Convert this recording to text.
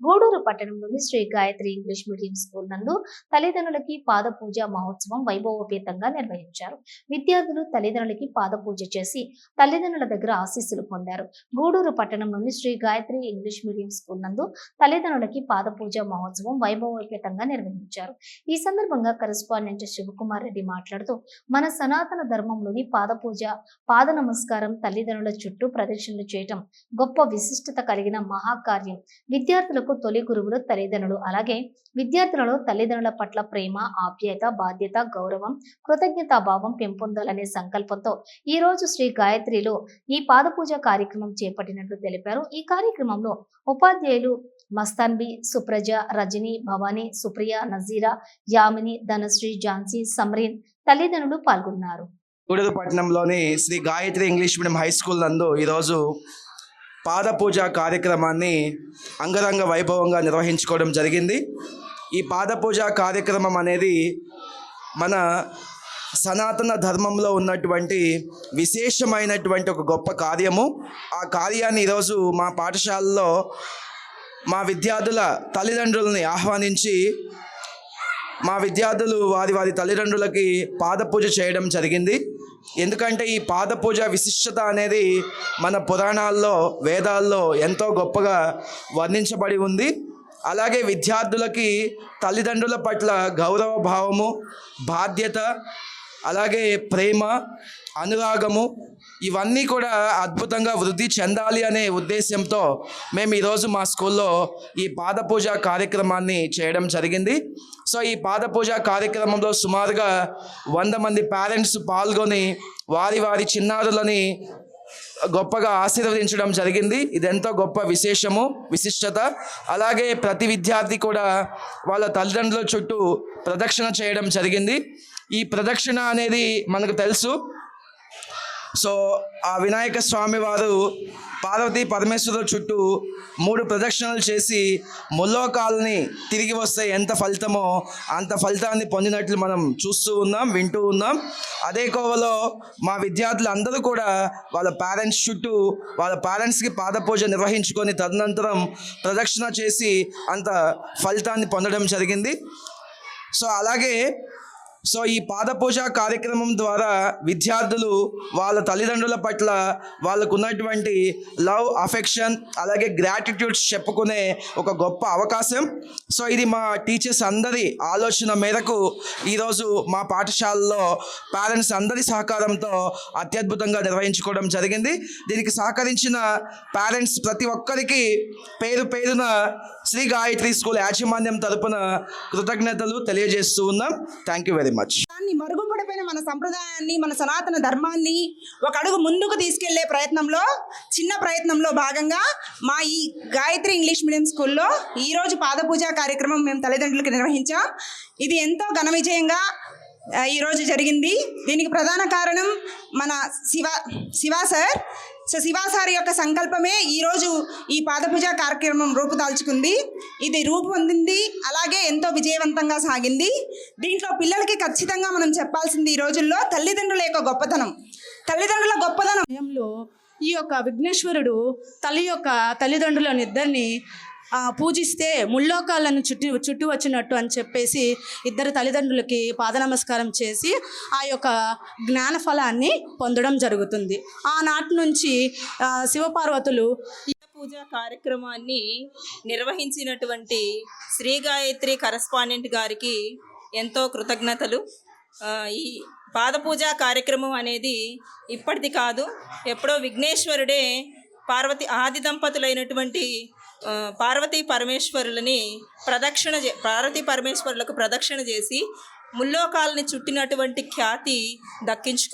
గూడూరు పట్టణంలోని Shri Gayatri English medium school నందు తల్లిదండ్రులకి పాద పూజ మహోత్సవం వైభవోపేతంగా నిర్వహించారు. విద్యార్థులు తల్లిదండ్రులకి పాద పూజ చేసి తల్లిదండ్రుల దగ్గర ఆశీస్సులు పొందారు. గూడూరు పట్టణంలోని Shri Gayatri English medium school నందు తల్లిదండ్రులకి పాద పూజ మహోత్సవం వైభవోపేతంగా నిర్వహించారు. ఈ సందర్భంగా కరెస్పాండెంట్ శివకుమార్ రెడ్డి మాట్లాడుతూ మన సనాతన ధర్మంలోని పాద పూజ పాద నమస్కారం తల్లిదండ్రుల చుట్టూ ప్రదక్షిణలు చేయటం గొప్ప విశిష్టత కలిగిన మహాకార్యం. విద్యార్థులకు తొలి గురువులు తల్లిదండ్రులు. అలాగే విద్యార్థులలో తల్లిదండ్రుల పట్ల ప్రేమ ఆప్యాయత బాధ్యత గౌరవం కృతజ్ఞతాభావం పెంపొందాలనే సంకల్పంతో ఈ రోజు శ్రీ గాయత్రిలో ఈ పాదపూజ కార్యక్రమం చేపట్టినట్లు తెలిపారు. ఈ కార్యక్రమంలో ఉపాధ్యాయులు మస్తాన్బి సుప్రజ రజని భవానీ సుప్రియ నజీరా యామిని ధనశ్రీ ఝాన్సీ సమరీన్ తల్లిదండ్రులు పాల్గొన్నారు. Gudur Shri Gayatri English medium high school నందు ఈరోజు పాదపూజ కార్యక్రమాన్ని అంగరంగ వైభవంగా నిర్వహించుకోవడం జరిగింది. ఈ పాదపూజ కార్యక్రమం అనేది మన సనాతన ధర్మంలో ఉన్నటువంటి విశేషమైనటువంటి ఒక గొప్ప కార్యము. ఆ కార్యాన్ని ఈరోజు మా పాఠశాలలో మా విద్యార్థుల తల్లిదండ్రులని ఆహ్వానించి మా విద్యార్థులు వారి వారి తల్లిదండ్రులకి పాదపూజ చేయడం జరిగింది. ఎందుకంటే ఈ పాద పూజ విశిష్టత అనేది మన పురాణాల్లో వేదాల్లో ఎంతో గొప్పగా వర్ణించబడి ఉంది. అలాగే విద్యార్థులకి తల్లిదండ్రుల పట్ల గౌరవ భావము బాధ్యత అలాగే ప్రేమ అనురాగము ఇవన్నీ కూడా అద్భుతంగా వృద్ధి చెందాలి అనే ఉద్దేశంతో మేము ఈరోజు మా స్కూల్లో ఈ పాదపూజ కార్యక్రమాన్ని చేయడం జరిగింది. సో ఈ పాద పూజ కార్యక్రమంలో సుమారుగా వంద మంది పేరెంట్స్ పాల్గొని వారి వారి చిన్నారులని గొప్పగా ఆశీర్వదించడం జరిగింది. ఇదెంతో గొప్ప విశేషము విశిష్టత. అలాగే ప్రతి విద్యార్థి కూడా వాళ్ళ తల్లిదండ్రుల చుట్టూ ప్రదక్షిణ చేయడం జరిగింది. ఈ ప్రదక్షిణ అనేది మనకు తెలుసు. సో ఆ వినాయక స్వామి వారు పార్వతీ పరమేశ్వరుడు చుట్టూ మూడు ప్రదక్షిణలు చేసి ముల్లోకాలని తిరిగి వస్తే ఎంత ఫలితమో అంత ఫలితాన్ని పొందినట్లు మనం చూస్తూ ఉన్నాం వింటూ ఉన్నాం. అదే కోవలో మా విద్యార్థులు అందరూ కూడా వాళ్ళ పేరెంట్స్ చుట్టూ వాళ్ళ పేరెంట్స్కి పాదపూజ నిర్వహించుకొని తదనంతరం ప్రదక్షిణ చేసి అంత ఫలితాన్ని పొందడం జరిగింది. సో అలాగే సో ఈ పాదపూజ కార్యక్రమం ద్వారా విద్యార్థులు వాళ్ళ తల్లిదండ్రుల పట్ల వాళ్ళకు ఉన్నటువంటి లవ్ అఫెక్షన్ అలాగే గ్రాటిట్యూడ్స్ చెప్పుకునే ఒక గొప్ప అవకాశం. సో ఇది మా టీచర్స్ అందరి ఆలోచన మేరకు ఈరోజు మా పాఠశాలలో పేరెంట్స్ అందరి సహకారంతో అత్యద్భుతంగా నిర్వహించుకోవడం జరిగింది. దీనికి సహకరించిన పేరెంట్స్ ప్రతి ఒక్కరికి పేరు పేరున శ్రీ గాయత్రి స్కూల్ యాజమాన్యం తరపున కృతజ్ఞతలు తెలియజేస్తూ ఉన్నాం. థ్యాంక్ యూ వెరీ మచ్ దాన్ని మరుగుపడిపోయిన మన సంప్రదాయాన్ని మన సనాతన ధర్మాన్ని ఒక అడుగు ముందుకు తీసుకెళ్ళే ప్రయత్నంలో చిన్న ప్రయత్నంలో భాగంగా మా ఈ గాయత్రి ఇంగ్లీష్ మీడియం స్కూల్లో ఈరోజు పాదపూజ కార్యక్రమం మేము తల్లిదండ్రులకు నిర్వహించాం. ఇది ఎంతో ఘన విజయంగా ఈరోజు జరిగింది. దీనికి ప్రధాన కారణం మన శివ శివ సార్ సో శివాసారి యొక్క సంకల్పమే ఈరోజు ఈ పాదపూజ కార్యక్రమం రూపుదాల్చుకుంది ఇది రూపొందింది అలాగే ఎంతో విజయవంతంగా సాగింది. దీంట్లో పిల్లలకి ఖచ్చితంగా మనం చెప్పాల్సింది ఈ రోజుల్లో తల్లిదండ్రుల యొక్క గొప్పతనం. తల్లిదండ్రుల గొప్పతనం. సమయంలో ఈ యొక్క విఘ్నేశ్వరుడు తల్లి యొక్క తల్లిదండ్రులను ఇద్దరిని పూజిస్తే ముల్లోకాలను చుట్టి చుట్టూ వచ్చినట్టు అని చెప్పేసి ఇద్దరు తల్లిదండ్రులకి పాద నమస్కారం చేసి ఆ యొక్క జ్ఞాన ఫలాన్ని పొందడం జరుగుతుంది. ఆనాటి నుంచి శివపార్వతులు పూజా కార్యక్రమాన్ని నిర్వహించినటువంటి శ్రీ గాయత్రి కరస్పాండెంట్ గారికి ఎంతో కృతజ్ఞతలు. ఈ పాదపూజ కార్యక్రమం అనేది ఇప్పటిది కాదు ఎప్పుడో విఘ్నేశ్వరుడే పార్వతి ఆది దంపతులైనటువంటి పార్వతీ పరమేశ్వరులని ప్రదక్షిణ పార్వతీ పరమేశ్వరులకు ప్రదక్షిణ చేసి ముల్లోకాలని చుట్టినటువంటి ఖ్యాతి దక్కించుకు